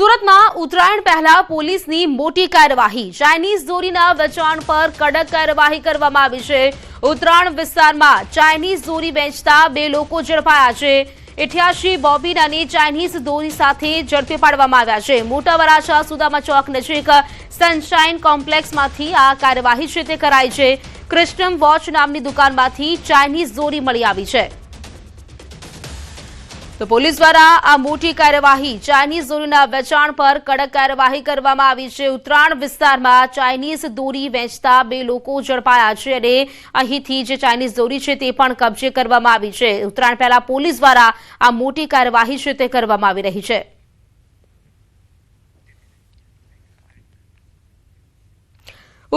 સુરતમાં ઉત્તરાયણ પહેલા પોલીસની મોટી કાર્યવાહી. ચાઇનીઝ દોરીના વેચાણ પર કડક કાર્યવાહી કરવામાં આવી છે. ઉત્તરાયણ વિસ્તારમાં ચાઇનીઝ દોરી વેચતા બે લોકો ઝડપાયા છે. ઇઠ્યાસી બોબીન અને ચાઇનીઝ દોરી સાથે ઝડપી પાડવામાં આવ્યા છે. મોટા વરાછા સુદામા ચોક નજીક સનશાઇન કોમ્પ્લેક્સમાંથી આ કાર્યવાહી છે તે કરાઈ છે. ક્રિસ્ટમ વોચ નામની દુકાનમાંથી ચાઇનીઝ દોરી મળી આવી છે. તો પોલીસ દ્વારા આ મોટી કાર્યવાહી ચાઇનીઝ દોરીના વેચાણ પર કડક કાર્યવાહી કરવામાં આવી છે. ઉત્તરાયણ વિસ્તારમાં ચાઇનીઝ દોરી વેચતા બે લોકો ઝડપાયા છે અને અહીંથી જે ચાઇનીઝ દોરી છે તે પણ કબજે કરવામાં આવી છે. ઉત્તરાયણ પહેલા પોલીસ દ્વારા આ મોટી કાર્યવાહી છે તે કરવામાં આવી રહી છે.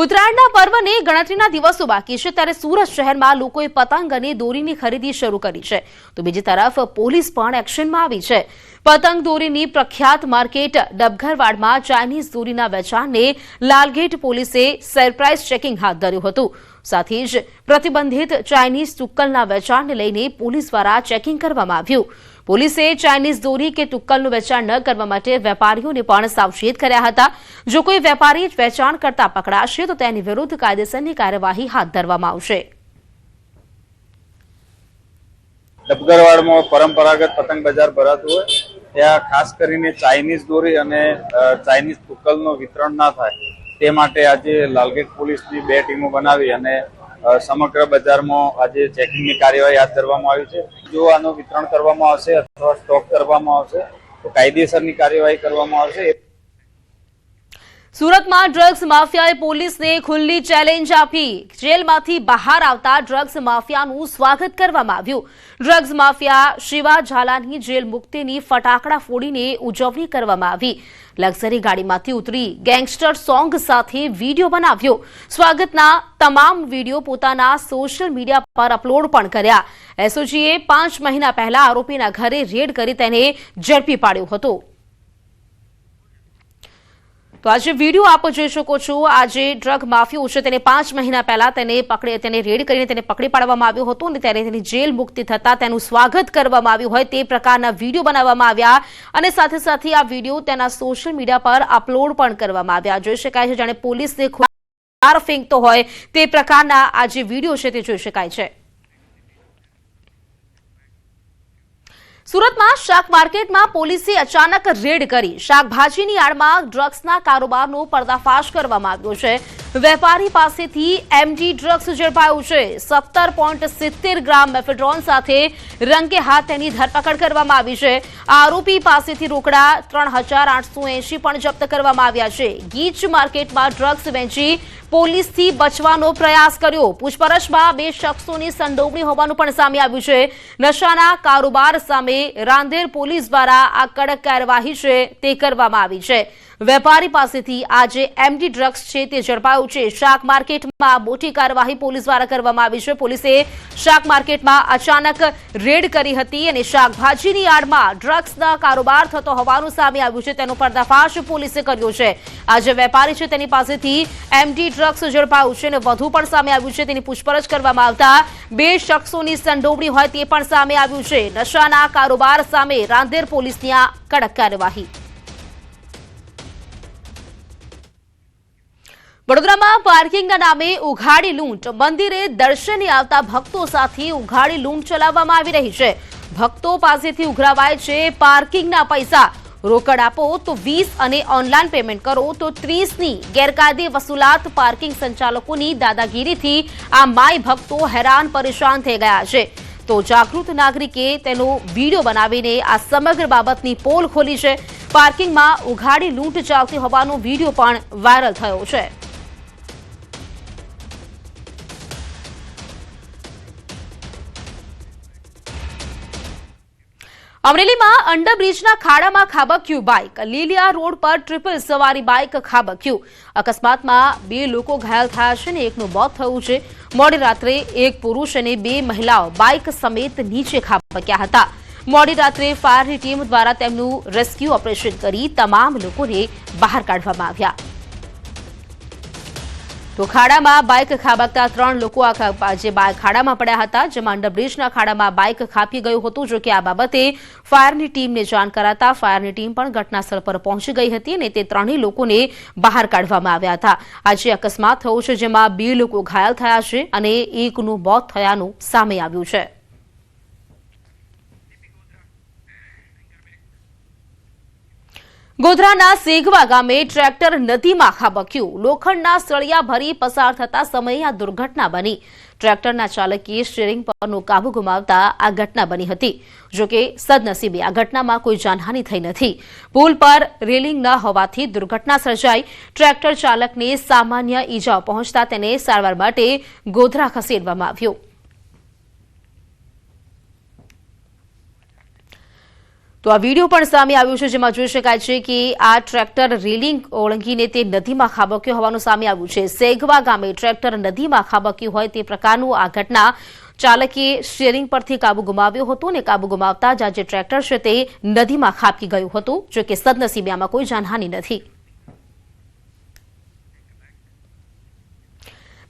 ઉત્તરાયણના પર્વને ગણતરીના દિવસો બાકી છે ત્યારે સુરત શહેરમાં લોકોએ પતંગ અને દોરીની ખરીદી શરૂ કરી છે. તો બીજી તરફ પોલીસ પણ એક્શનમાં આવી છે. પતંગ દોરીની પ્રખ્યાત માર્કેટ ડબઘરવાડમાં ચાઇનીઝ દોરીના વેચાણને લાલગેટ પોલીસે સરપ્રાઇઝ ચેકિંગ હાથ ધર્યું હતું. સાથે જ પ્રતિબંધિત ચાઇનીઝ ચુક્કલના વેચાણને લઈને પોલીસ દ્વારા ચેકિંગ કરવામાં આવ્યું. પોલીસે ચાઇનીઝ દોરી કે તુક્કલનું વેચાણ ન કરવા માટે વેપારીઓને પણ સાવચેત કર્યા હતા. જો કોઈ વેપારી વેચાણ કરતા પકડાશે, તો તેની વિરુદ્ધ કાયદેસરની કાર્યવાહી હાથ ધરવામાં આવશે. ડબગરવાડમાં પરંપરાગત પતંગ બજાર ભરાતું હોય, ત્યાં ખાસ કરીને ચાઇનીઝ દોરી અને ચાઇનીઝ તુક્કલનું વિતરણ ના થાય. તે માટે આજે લાલગેટ પોલીસની બે ટીમો બનાવી અને સમગ્ર બજારમાં આજે ચેકિંગની કાર્યવાહી હાથ ધરવામાં આવી છે. જો આનું વિતરણ કરવામાં આવશે અથવા સ્ટોક કરવામાં આવશે, તો કાયદેસરની કાર્યવાહી કરવામાં આવશે. સુરતમાં ડ્રગ્સ માફિયાએ પોલીસને ખુલ્લી ચેલેન્જ આપી. જેલમાંથી બહાર આવતા ડ્રગ્સ માફિયાનું સ્વાગત કરવામાં આવ્યું. ડ્રગ્સ માફિયા શિવા ઝાલાની જેલ મુક્તિની ફટાકડા ફોડીને ઉજવણી કરવામાં આવી. લક્ઝરી ગાડીમાંથી ઉતરી ગેંગસ્ટર સોંગ સાથે વીડિયો બનાવ્યો. સ્વાગતના તમામ વીડિયો પોતાના સોશિયલ મીડિયા પર અપલોડ પણ કર્યા. એસઓજીએ પાંચ મહિના પહેલા આરોપીના ઘરે રેડ કરી તેને ઝડપી પાડ્યો હતો. તો આજે વીડિયો આપ જોઈ શકો છો. આજે ડ્રગ માફિયો છે. તેને પાંચ મહિના પહેલા તેને પકડી, તેને રેડ કરીને તેને પકડી પાડવામાં આવ્યો હતો અને ત્યારે તેની જેલ મુક્તિ થતા તેનું સ્વાગત કરવામાં આવ્યું હોય તે પ્રકારના વીડિયો બનાવવામાં આવ્યા અને સાથે સાથે આ વીડિયો તેના સોશિયલ મીડિયા પર અપલોડ પણ કરવામાં આવ્યા. જોઈ શકાય છે, જાણે પોલીસને ખુલ્લા ફેંકતો હોય તે પ્રકારના આ જે વીડિયો છે તે જોઈ શકાય છે. સુરતમાં શાક માર્કેટમાં પોલીસે અચાનક રેડ કરી. શાકભાજીની આડમાં ડ્રગ્સના કારોબારનો પર્દાફાશ કરવામાં આવ્યો છે. વેપારી પાસેથી એમડી ડ્રગ્સ ઝડપાયું છે. સત્તર પોઈન્ટ સિત્તેર ગ્રામ મેફેડ્રોન સાથે રંગે હાથ તેની ધરપકડ કરવામાં આવી છે. આરોપી પાસેથી રોકડા ત્રણ હજાર આઠસો એંશી પણ જપ્ત કરવામાં આવ્યા છે. ગીચ માર્કેટમાં ડ્રગ્સ વેચી પોલીસથી બચવાનો પ્રયાસ કર્યો. પૂછપરછમાં બે શખ્સોની સંડોવણી હોવાનું પણ સામે આવ્યું છે. નશાના કારોબાર સામે રાંદેર પોલીસ દ્વારા આ કડક કાર્યવાહી છે તે કરવામાં આવી છે. વેપારી પાસેથી આજે એમડી ડ્રગ્સ છે તે ઝડપાયું છે. શાક માર્કેટમાં મોટી કાર્યવાહી પોલીસ દ્વારા કરવામાં આવી છે. પોલીસે શાક માર્કેટમાં અચાનક રેડ કરી હતી અને શાકભાજીની આડમાં ડ્રગ્સના કારોબાર થતો હોવાનું સામે આવ્યું છે. તેનો પર્દાફાશ પોલીસે કર્યો છે. આજે વેપારી છે તેની પાસેથી એમડી ડ્રગ્સ ઝડપાયું છે અને વધુ પણ સામે આવ્યું છે. તેની પૂછપરછ કરવામાં આવતા બે શખ્સોની સંડોવણી હોય તે પણ સામે આવ્યું છે. નશાના કારોબાર સામે રાંદેર પોલીસની આ કડક કાર્યવાહી. વડોદરામાં પાર્કિંગના નામે ઉઘાડી લૂંટ. મંદિરે દર્શને આવતા ભક્તો સાથે ઉઘાડી લૂંટ ચલાવવામાં આવી રહી છે. ભક્તો પાસેથી ઉઘરાવાય છે પાર્કિંગના પૈસા. રોકડ આપો તો વીસ અને ઓનલાઈન પેમેન્ટ કરો તો ત્રીસની ગેરકાયદે વસૂલાત પાર્કિંગ સંચાલકોની દાદાગીરીથી આ માય ભક્તો હેરાન પરેશાન થઈ ગયા છે. તો જાગૃત નાગરિકે તેનો વીડિયો બનાવીને આ સમગ્ર બાબતની પોલ ખોલી છે. પાર્કિંગમાં ઉઘાડી લૂંટ ચાલતી હોવાનો વીડિયો પણ વાયરલ થયો છે. અમરેલીમાં અંડરબ્રિજના ખાડામાં ખાબક્યું બાઇક. લીલિયા રોડ પર ટ્રિપલ સવારી બાઇક ખાબક્યું. અકસ્માતમાં બે લોકો ઘાયલ થયા છે અને એકનું મોત થયું છે. મોડી રાત્રે એક પુરુષ અને બે મહિલાઓ બાઇક સમેત નીચે ખાબક્યા હતા. મોડી રાત્રે ફાયરની ટીમ દ્વારા તેમનું રેસ્ક્યુ ઓપરેશન કરી તમામ લોકોને બહાર કાઢવામાં આવ્યા. તો ખાડામાં બાઇક ખાબકતા ત્રણ લોકો આ જે ખાડામાં પડ્યા હતા, જેમાં અંડરબ્રિજના ખાડામાં બાઇક ખાપી ગયું હતું, જો કે આ બાબતે ફાયરની ટીમને જાણ કરાતા ફાયરની ટીમ પણ ઘટનાસ્થળ પર પહોંચી ગઈ હતી અને તે ત્રણેય લોકોને બહાર કાઢવામાં આવ્યા હતા. આજે અકસ્માત થયો છે, જેમાં બે લોકો ઘાયલ થયા છે અને એકનું મોત થયાનું સામે આવ્યું છે. ગોધરાના સેગવા ગામે ટ્રેક્ટર નદીમાં ખાબક્યું. લોખંડના સળિયા ભરી પસાર થતા સમયે આ દુર્ઘટના બની. ટ્રેક્ટરના ચાલકે સ્ટીયરિંગ પરનો કાબુ ગુમાવતા આ ઘટના બની હતી. જોકે સદનસીબે આ ઘટનામાં કોઈ જાનહાની થઈ નથી. પુલ પર રેલિંગ ન હોવાથી દુર્ઘટના સર્જાઈ. ટ્રેક્ટર ચાલકને સામાન્ય ઈજાઓ પહોંચતા તેને સારવાર માટે ગોધરા ખસેડવામાં આવ્યો. તો આ વીડિયો પણ સામે આવ્યો છે, જેમાં જોઈ શકાય છે કે આ ટ્રેક્ટર રેલિંગ ઓળંગીને તે નદીમાં ખાબક્યો હોવાનું સામે આવ્યું છે. સેગવા ગામે ટ્રેક્ટર નદીમાં ખાબક્યું હોય તે પ્રકારનું આ ઘટના ચાલકે સ્ટીયરિંગ પરથી કાબુ ગુમાવ્યો હતો અને કાબુ ગુમાવતા જ આ જે ટ્રેક્ટર છે તે નદીમાં ખાબકી ગયું હતું જો કે સદનસીબે આમાં કોઈ જાનહાની નથી.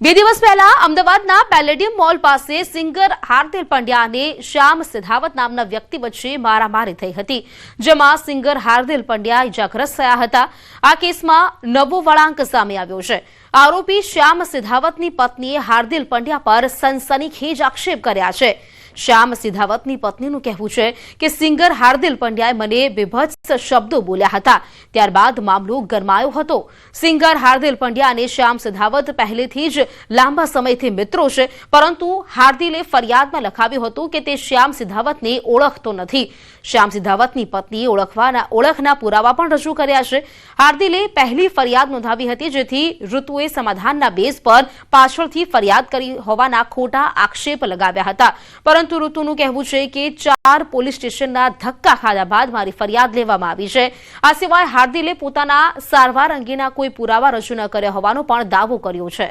બે દિવસ પહેલા અમદાવાદના પેલેડિયમ મોલ પાસે સિંગર હાર્દિલ પંડ્યા અને શ્યામ સિદ્ધાવત નામના વ્યક્તિ વચ્ચે મારામારી થઈ હતી, જેમાં સિંગર હાર્દિલ પંડ્યા ઇજાગ્રસ્ત થયા હતા. આ કેસમાં નવો વળાંક સામે આવ્યો છે. આરોપી શ્યામ સિદ્ધાવતની પત્નીએ હાર્દિલ પંડ્યા પર સનસનીખેજ આક્ષેપ કર્યા છે. શ્યામ સિધાવતની પત્નીનું કહેવું છે કે સિંગર હાર્દિલ પંડ્યાએ મને બેભત્સ શબ્દો બોલ્યા હતા. ત્યારબાદ મામલો ગરમાયો હતો. સિંગર હાર્દિલ પંડ્યા અને શ્યામ સિધાવત પહેલેથી જ લાંબા સમયથી મિત્રો છે, પરંતુ હાર્દિલે ફરિયાદમાં લખાવ્યું હતું કે તે શ્યામ સિધાવતને ઓળખતો નથી. શ્યામ સિધાવતની પત્નીએ ઓળખવાના ઓળખના પુરાવા પણ રજૂ કર્યા છે. હાર્દિલે પહેલી ફરિયાદ નોંધાવી હતી, જેથી ઋતુએ સમાધાનના બેઝ પર પાછળથી ફરિયાદ કરી હોવાના ખોટા આક્ષેપ લગાવ્યા હતા. પરંતુ ઋતુનું કહેવું છે કે ચાર પોલીસ સ્ટેશનના ધક્કા ખાધા બાદ મારી ફરિયાદ લેવામાં આવી છે. આ સિવાય હાર્દિલે પોતાના સારવાર અંગેના કોઈ પુરાવા રજૂ ન કર્યા હોવાનો પણ દાવો કર્યો છે.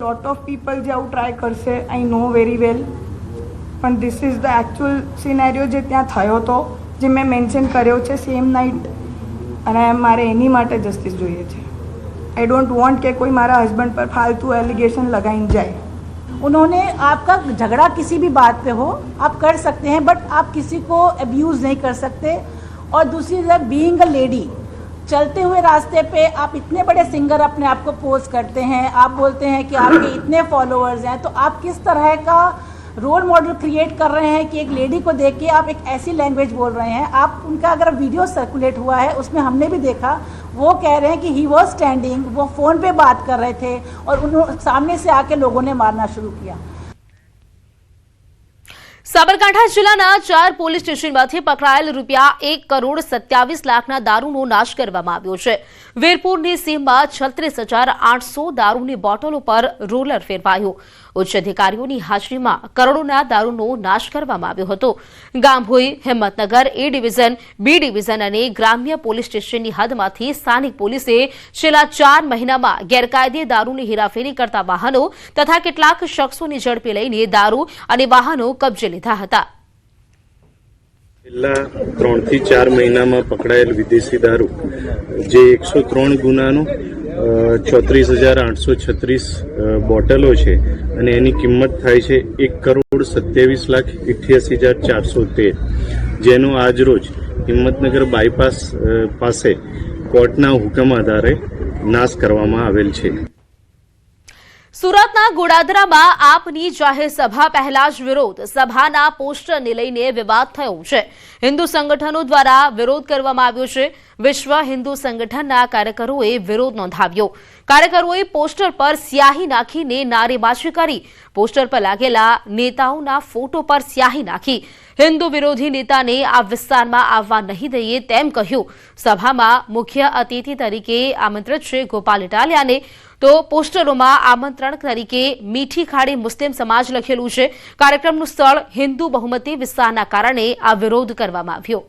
લોટ ઓફ પીપલ જે આવું ટ્રાય કરશે આઈ નો વેરી વેલ પણ this is the actual scenario જે ત્યાં થયો હતો, જે મેં મેન્શન કર્યો છે સેમ નાઇટ અને મારે એની માટે જસ્ટિસ જોઈએ છે. આઈ ડોન્ટ વોન્ટ કે કોઈ મારા હસબન્ડ પર ફાલતુ એલિગેશન લગાવીને જાય. उन्होंने आपका झगड़ा किसी भी बात पे हो, आप कर सकते हैं बट आप किसी को अब्यूज़ नहीं कर सकते। और दूसरी तरफ़ बीइंग अ लेडी चलते हुए रास्ते पे आप इतने बड़े सिंगर अपने आप को पोस्ट करते हैं, आप बोलते हैं कि आपके इतने फॉलोअर्स हैं तो आप किस तरह का रोल मॉडल क्रिएट कर रहे हैं कि एक लेडी को देख के आप एक ऐसी लैंग्वेज बोल रहे हैं आप उनका अगर वीडियो सर्कुलेट हुआ है उसमें हमने भी देखा वो कह रहे हैं कि ही वॉज स्टैंडिंग वो फ़ोन पे बात कर रहे थे और उन्होंने सामने से आके लोगों ने मारना शुरू किया સાબરકાંઠા જિલ્લાના ચાર પોલીસ સ્ટેશનમાંથી પકડાયેલ રૂપિયા એક કરોડ સત્યાવીસ લાખના દારૂનો નાશ કરવામાં આવ્યો છે વીરપુરની સીમમાં છત્રીસ હજાર આઠસો દારૂની બોટલો પર રોલર ફેરવાયું. ઉચ્ચ અધિકારીઓની હાજરીમાં કરોડોના દારૂનો નાશ કરવામાં આવ્યો હતો. Gambhoi, Himmatnagar, A division, B division અને ગ્રામ્ય પોલીસ સ્ટેશનની હદમાંથી સ્થાનિક પોલીસે છેલ્લા ચાર મહિનામાં ગેરકાયદે દારૂની હેરાફેરી કરતા વાહનો તથા કેટલાક શખ્સોની ઝડપી લઈને દારૂ અને વાહનો કબજે લીધા હતા. છેલ્લા ત્રણથી ચાર મહિનામાં પકડાયેલ વિદેશી દારૂ, જે એકસો ત્રણ ગુનાનો ચોત્રીસ હજાર આઠસો છત્રીસ બોટલો છે અને એની કિંમત થાય છે એક કરોડ સત્યાવીસ લાખ ઇઠ્યાસી હજાર ચારસો તેર. જેનો આજરોજ હિંમતનગર બાયપાસ પાસે કોર્ટના હુકમ આધારે નાશ કરવામાં આવેલ છે. સુરતના ગોડાદરામાં આપની જાહેર સભા પહેલા જ વિરોધ. સભાના પોસ્ટરને લઈને વિવાદ થયો છે. હિન્દુ સંગઠનો દ્વારા વિરોધ કરવામાં આવ્યો છે. વિશ્વ હિન્દુ સંગઠનના કાર્યકરોએ વિરોધ નોંધાવ્યો. કાર્યકરોએ પોસ્ટર પર સ્યાહી નાખીને નારેબાજી કરી. પોસ્ટર પર લાગેલા નેતાઓના ફોટો પર સ્યાહી નાખી. હિન્દુ વિરોધી નેતાને આ વિસ્તારમાં આવવા નહીં દઈએ તેમ કહ્યું. સભામાં મુખ્ય અતિથિ તરીકે આમંત્રિત છે ગોપાલ ઇટાલિયાને. તો પોસ્ટરોમાં આમંત્રણ તરીકે મીઠી ખાડી મુસ્લિમ સમાજ લખેલું છે. કાર્યક્રમનું સ્થળ હિન્દુ બહુમતી વિસ્તારના કારણે આ વિરોધ કરવામાં આવ્યો.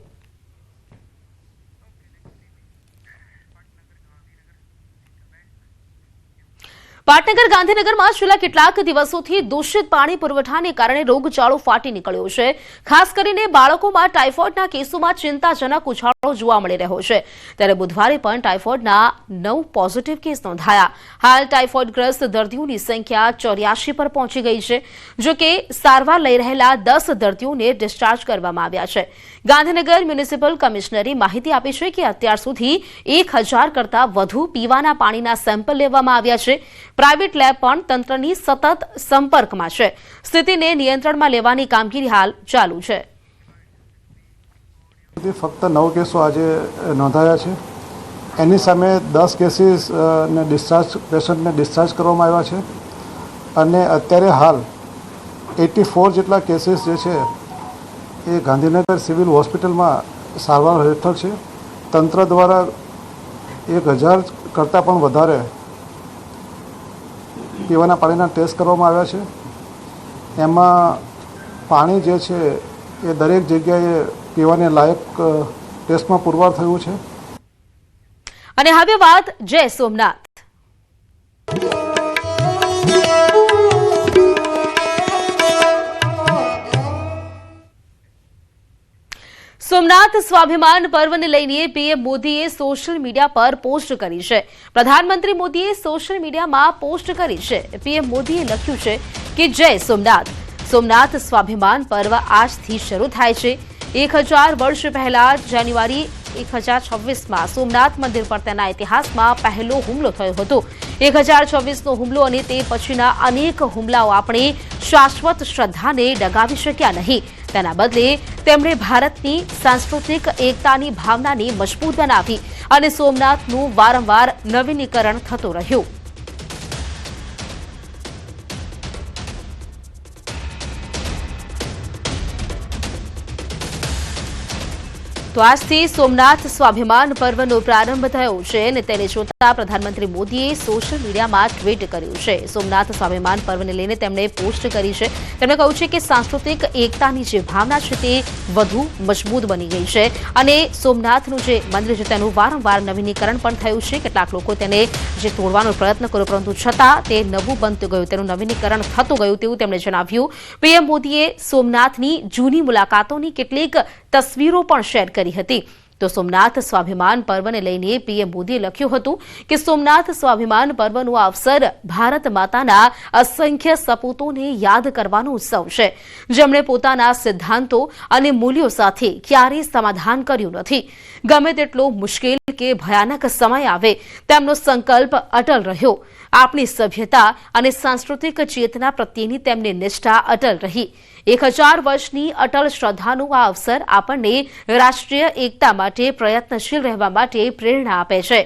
પાટનગર ગાંધીનગરમાં છેલ્લા કેટલાક દિવસોથી દૂષિત પાણી પુરવઠાને કારણે રોગચાળો ફાટી નીકળ્યો છે. ખાસ કરીને બાળકોમાં ટાઇફોઇડના કેસોમાં ચિંતાજનક ઉછાળો જોવા મળી રહ્યો છે. ત્યારે બુધવારે પણ ટાઇફોઇડના નવ પોઝિટિવ કેસ નોંધાયા. હાલ ટાઇફોઇડગ્રસ્ત દર્દીઓની સંખ્યા ચોર્યાસી પર પહોંચી ગઈ છે, જો કે સારવાર લઈ રહેલા દસ દર્દીઓને ડિસ્ચાર્જ કરવામાં આવ્યા છે. ગાંધીનગર મ્યુનિસિપલ કમિશનરે માહિતી આપી છે કે અત્યાર સુધી એક કરતાં વધુ પીવાના પાણીના સેમ્પલ લેવામાં આવ્યા છે. પ્રાઇવેટ લેબ પણ તંત્રની સતત સંપર્કમાં છે. સ્થિતિને નિયંત્રણમાં લેવાની કામગીરી હાલ ચાલુ છે. ફક્ત નવ કેસો આજે નોંધાયા છે. એની સામે દસ કેસીસ ને ડિસ્ચાર્જ, પેશન્ટને ડિસ્ચાર્જ કરવામાં આવ્યા છે. અને અત્યારે હાલ એટી ફોર જેટલા કેસીસ જે છે, એ ગાંધીનગર સિવિલ હોસ્પિટલમાં સારવાર હેઠળ છે. તંત્ર દ્વારા એક હજાર કરતાં પણ વધારે પીવાના પાણીના ટેસ્ટ કરવામાં આવ્યા છે. એમાં પાણી જે છે એ દરેક જગ્યાએ પીવાને લાયક ટેસ્ટમાં પુરવાર થયું છે. અને હવે વાત જય સોમનાથ. સોમનાથ સ્વાભિમાન પર્વને લઈને પીએમ મોદીએ સોશિયલ મીડિયા પર પોસ્ટ કરી છે. પ્રધાનમંત્રી મોદીએ સોશિયલ મીડિયામાં પોસ્ટ કરી છે. પીએમ મોદીએ લખ્યું છે કે જય સોમનાથ. સોમનાથ સ્વાભિમાન પર્વ આજથી શરૂ થાય છે. એક વર્ષ પહેલા જાન્યુઆરી એક હજાર છવ્વીસમાં સોમનાથ મંદિર પર તેના ઇતિહાસમાં પહેલો હુમલો થયો હતો. એક હજાર છવ્વીસનો હુમલો અને તે પછીના અનેક હુમલાઓ આપણે શાશ્વત શ્રદ્ધાને ડગાવી શક્યા નહીં. તેના બદલે તેમણે ભારતની સાંસ્કૃતિક એકતાની ભાવનાને મજબૂત બનાવી અને સોમનાથનું વારંવાર નવીનીકરણ થતું રહ્યું. તો આજથી સોમનાથ સ્વાભિમાન પર્વનો પ્રારંભ થયો છે અને તેને જોતા પ્રધાનમંત્રી મોદીએ સોશિયલ મીડિયામાં ટ્વીટ કર્યું છે. સોમનાથ સ્વાભિમાન પર્વને લઈને તેમણે પોસ્ટ કરી છે. તેમણે કહ્યું છે કે સાંસ્કૃતિક એકતાની જે ભાવના છે તે વધુ મજબૂત બની ગઈ છે અને સોમનાથનું જે મંદિર છે તેનું વારંવાર નવીનીકરણ પણ થયું છે. કેટલાક લોકો તેને જે તોડવાનો પ્રયત્ન કર્યો, પરંતુ છતાં તે નવું બનતું ગયું, તેનું નવીનીકરણ થતું ગયું તેવું તેમણે જણાવ્યું. પીએમ મોદીએ સોમનાથની જૂની મુલાકાતોની કેટલીક તસવીરો પણ શેર કરી હતી. તો સોમનાથ સ્વાભિમાન પર્વને લઈને પીએમ મોદીએ લખ્યું હતું કે સોમનાથ સ્વાભિમાન પર્વનો અવસર ભારત માતાના અસંખ્ય સપૂતોને યાદ કરવાનો ઉત્સવ છે. જેમણે પોતાના સિદ્ધાંતો અને મૂલ્યો સાથે ક્યારેય સમાધાન કર્યું નથી. ગમે તેટલો મુશ્કેલ કે ભયાનક સમય આવે, તેમનો સંકલ્પ અટલ રહ્યો. આપણી સભ્યતા અને સાંસ્કૃતિક ચેતના પ્રત્યેની તેમની નિષ્ઠા અટલ રહી. એક હજાર વર્ષની અટલ શ્રદ્ધાનું આ અવસર આપણને રાષ્ટ્રીય એકતા માટે પ્રયત્નશીલ રહેવા માટે પ્રેરણા આપે છે.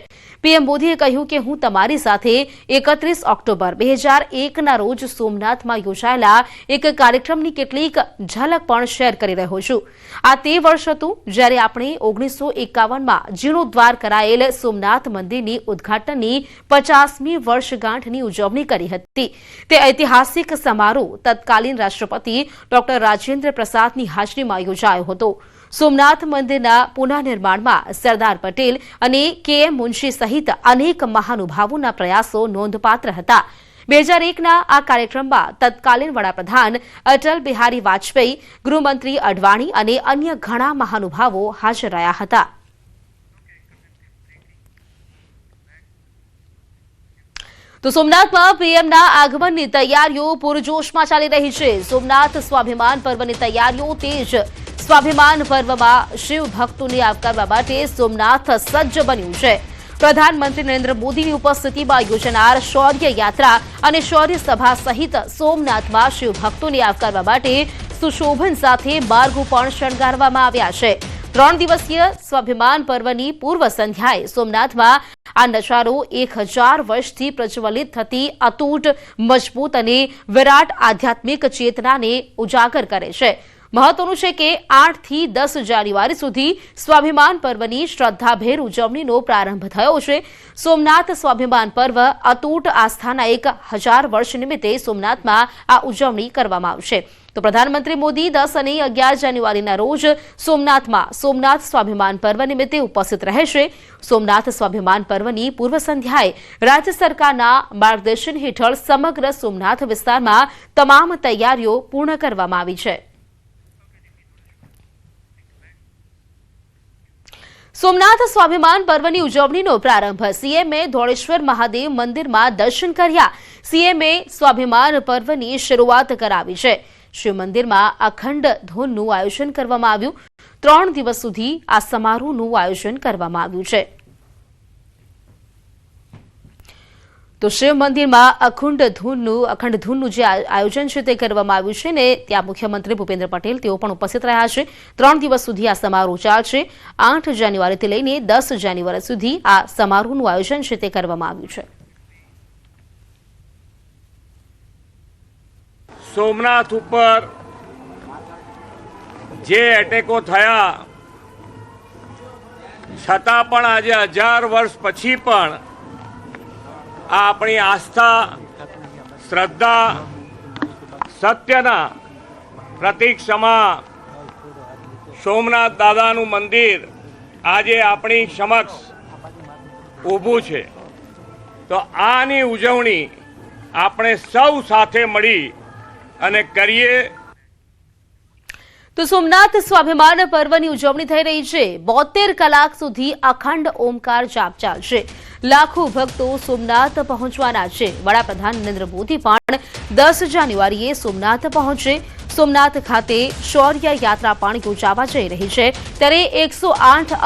પીએમ મોદીએ કહ્યું કે હું તમારી સાથે એકત્રીસ ઓક્ટોબર બે હજાર એકના રોજ સોમનાથમાં યોજાયેલા એક કાર્યક્રમની કેટલીક ઝલક પણ શેર કરી રહ્યો છું. આ તે વર્ષ હતું જ્યારે આપણે ઓગણીસો એકાવનમાં જીર્ણોદ્વાર કરાયેલ સોમનાથ મંદિરની ઉદઘાટનની પચાસમી વર્ષગાંઠની ઉજવણી કરી હતી. તે ઐતિહાસિક સમારોહ તત્કાલીન રાષ્ટ્રપતિ ડોક્ટર રાજેન્દ્ર પ્રસાદની હાજરીમાં યોજાયો હતો. સોમનાથ મંદિરના પુનઃનિર્માણમાં સરદાર પટેલ અને કે મુનશી સહિત અનેક મહાનુભાવોના પ્રયાસો નોંધપાત્ર હતા. બે હજાર એકના આ કાર્યક્રમમાં તત્કાલીન વડાપ્રધાન અટલ બિહારી વાજપેયી, ગૃહમંત્રી અડવાણી અને અન્ય ઘણા મહાનુભાવો હાજર રહ્યા હતા. તો સોમનાથમાં પીએમના આગમનની તૈયારીઓ પૂરજોશમાં ચાલી રહી છે. સોમનાથ સ્વાભિમાન પર્વની તૈયારીઓ તેજ સ્વાભિમાન પર્વમાં શિવ ભક્તોને આવકારવા માટે સોમનાથ સજ્જ બન્યું છે. પ્રધાનમંત્રી નરેન્દ્ર મોદીની ઉપસ્થિતિમાં યોજાનાર શૌર્ય યાત્રા અને શૌર્ય સભા સહિત સોમનાથમાં શિવ ભક્તોને આવકારવા માટે સુશોભન સાથે માર્ગો પણ શણગારવામાં આવ્યા છે. ત્રણ દિવસીય સ્વાભિમાન પર્વની પૂર્વ સંધ્યાએ સોમનાથમાં આ નજારો એક હજાર વર્ષથી પ્રજ્વલિત થતી અતૂટ, મજબૂત અને વિરાટ આધ્યાત્મિક ચેતનાને ઉજાગર કરે છે. મહત્વનું છે કે આઠથી દસ જાન્યુઆરી સુધી સ્વાભિમાન પર્વની શ્રદ્ધાભેર ઉજવણીનો પ્રારંભ થયો છે. સોમનાથ સ્વાભિમાન પર્વ અતૂટ આસ્થાના એક હજાર વર્ષ નિમિત્તે સોમનાથમાં આ ઉજવણી કરવામાં આવશે. તો પ્રધાનમંત્રી મોદી દસ અને અગિયાર જાન્યુઆરીના રોજ સોમનાથમાં સોમનાથ સ્વાભિમાન પર્વ નિમિત્તે ઉપસ્થિત રહેશે. સોમનાથ સ્વાભિમાન પર્વની પૂર્વ સંધ્યાએ રાજ્ય સરકારના માર્ગદર્શન હેઠળ સમગ્ર સોમનાથ વિસ્તારમાં તમામ તૈયારીઓ પૂર્ણ કરવામાં આવી છે. સોમનાથ સ્વાભિમાન પર્વની ઉજવણીનો પ્રારંભ. સીએમએ ધોળેશ્વર મહાદેવ મંદિરમાં દર્શન કર્યા. સીએમએ સ્વાભિમાન પર્વની શરૂઆત કરાવી છે. શિવ મંદિરમાં અખંડ ધૂનનું આયોજન કરવામાં આવ્યું. ત્રણ દિવસ સુધી આ સમારોહનું આયોજન કરવામાં આવ્યું છે. તો શિવ મંદિરમાં અખંડ ધૂનનું અખંડ ધૂનનું જે આયોજન છે તે કરવામાં આવ્યું છે ને ત્યાં મુખ્યમંત્રી ભૂપેન્દ્ર પટેલ તેઓ પણ ઉપસ્થિત રહ્યા છે. ત્રણ દિવસ સુધી આ સમારોહ ચાલશે. આઠ જાન્યુઆરીથી લઈને દસ જાન્યુઆરી સુધી આ સમારોહનું આયોજન છે તે કરવામાં આવ્યું છે. સોમનાથ ઉપર જે એટેકો થયા, છતાં પણ આજે હજાર વર્ષ પછી પણ આ આપણી આસ્થા, શ્રદ્ધા, સત્યના પ્રતિક સમા સોમનાથ દાદાનું મંદિર આજે આપણી સમક્ષ ઊભું છે. તો આની ઉજવણી આપણે સૌ સાથે મળી અને કરીએ. તો સોમનાથ સ્વાભિમાન પર્વની ઉજવણી થઈ રહી છે. બોતેર કલાક સુધી અખંડ ઓમકાર જાપ ચાલશે. લાખો ભક્તો સોમનાથ પહોંચવાના છે. વડાપ્રધાન નરેન્દ્ર મોદી પણ દસ જાન્યુઆરીએ સોમનાથ પહોંચે. સોમનાથ ખાતે શૌર્ય યાત્રા પણ યોજાવા જઈ રહી છે. ત્યારે એકસો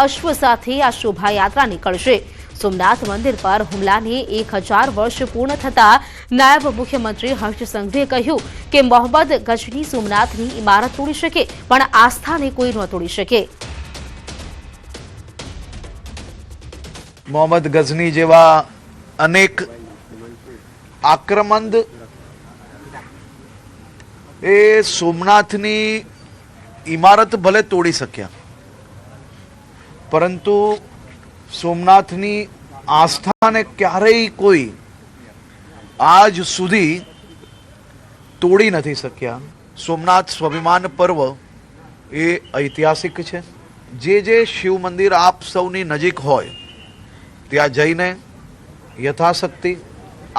અશ્વ સાથે આ શોભાયાત્રા નીકળશે. સોમનાથ મંદિર પર હુમલાને એક હજાર વર્ષ પૂર્ણ થતા નાયબ મુખ્યમંત્રી હર્ષ સંઘવીએ કહ્યું કે મોહમ્મદ ગજની સોમનાથની ઇમારત તોડી શકે, પણ આસ્થાને કોઈ ન તોડી શકે. મોહમ્મદ ગઝની જેવા અનેક આક્રમંદ એ સોમનાથની ઇમારત ભલે તોડી શક્યા, પરંતુ સોમનાથની આસ્થાને ક્યારેય કોઈ આજ સુધી તોડી નથી શક્યા. સોમનાથ સ્વાભિમાન પર્વ એ ઐતિહાસિક છે. જે જે શિવ મંદિર આપ સૌની નજીક હોય ત્યાં જઈને યથાશક્તિ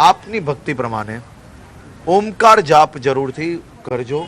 આપની ભક્તિ પ્રમાણે ઓમકાર જાપ જરૂરથી કરજો.